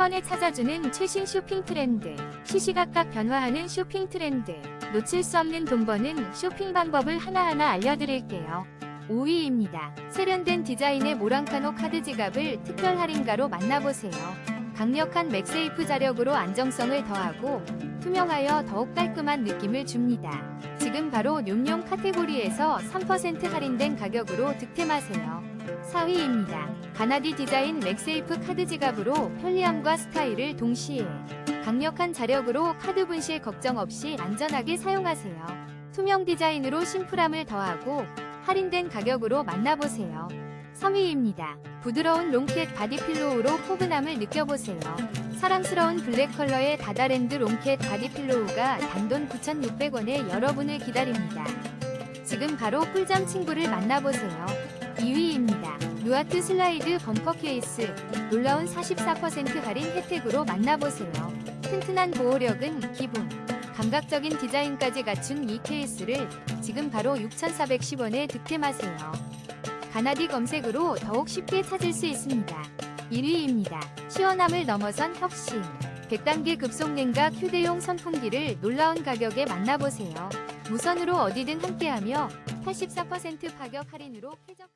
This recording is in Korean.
번에 찾아주는 최신 쇼핑 트렌드. 시시각각 변화하는 쇼핑 트렌드. 놓칠 수 없는 돈 버는 쇼핑 방법을 하나하나 알려드릴게요. 5위입니다. 세련된 디자인의 모랑카노 카드 지갑을 특별 할인가로 만나보세요. 강력한 맥세이프 자력으로 안정성을 더하고 투명하여 더욱 깔끔한 느낌을 줍니다. 지금 바로 뇽뇽 카테고리에서 3% 할인된 가격으로 득템하세요. 4위입니다. 가나디 디자인 맥세이프 카드 지갑으로 편리함과 스타일을 동시에 강력한 자력으로 카드 분실 걱정 없이 안전하게 사용하세요. 투명 디자인으로 심플함을 더하고 할인된 가격으로 만나보세요. 3위입니다. 부드러운 롱캣 바디필로우로 포근함을 느껴보세요. 사랑스러운 블랙 컬러의 다다랜드 롱캣 바디필로우가 단돈 9,600원에 여러분을 기다립니다. 지금 바로 꿀잠 친구를 만나보세요. 2위입니다. 누아트 슬라이드 범퍼 케이스 놀라운 44% 할인 혜택으로 만나보세요. 튼튼한 보호력은 기본, 감각적인 디자인까지 갖춘 이 케이스를 지금 바로 6,410원에 득템하세요. 가나디 검색으로 더욱 쉽게 찾을 수 있습니다. 1위입니다. 시원함을 넘어선 혁신. 100단계 급속 냉각 휴대용 선풍기를 놀라운 가격에 만나보세요. 무선으로 어디든 함께하며 84% 파격 할인으로 쾌적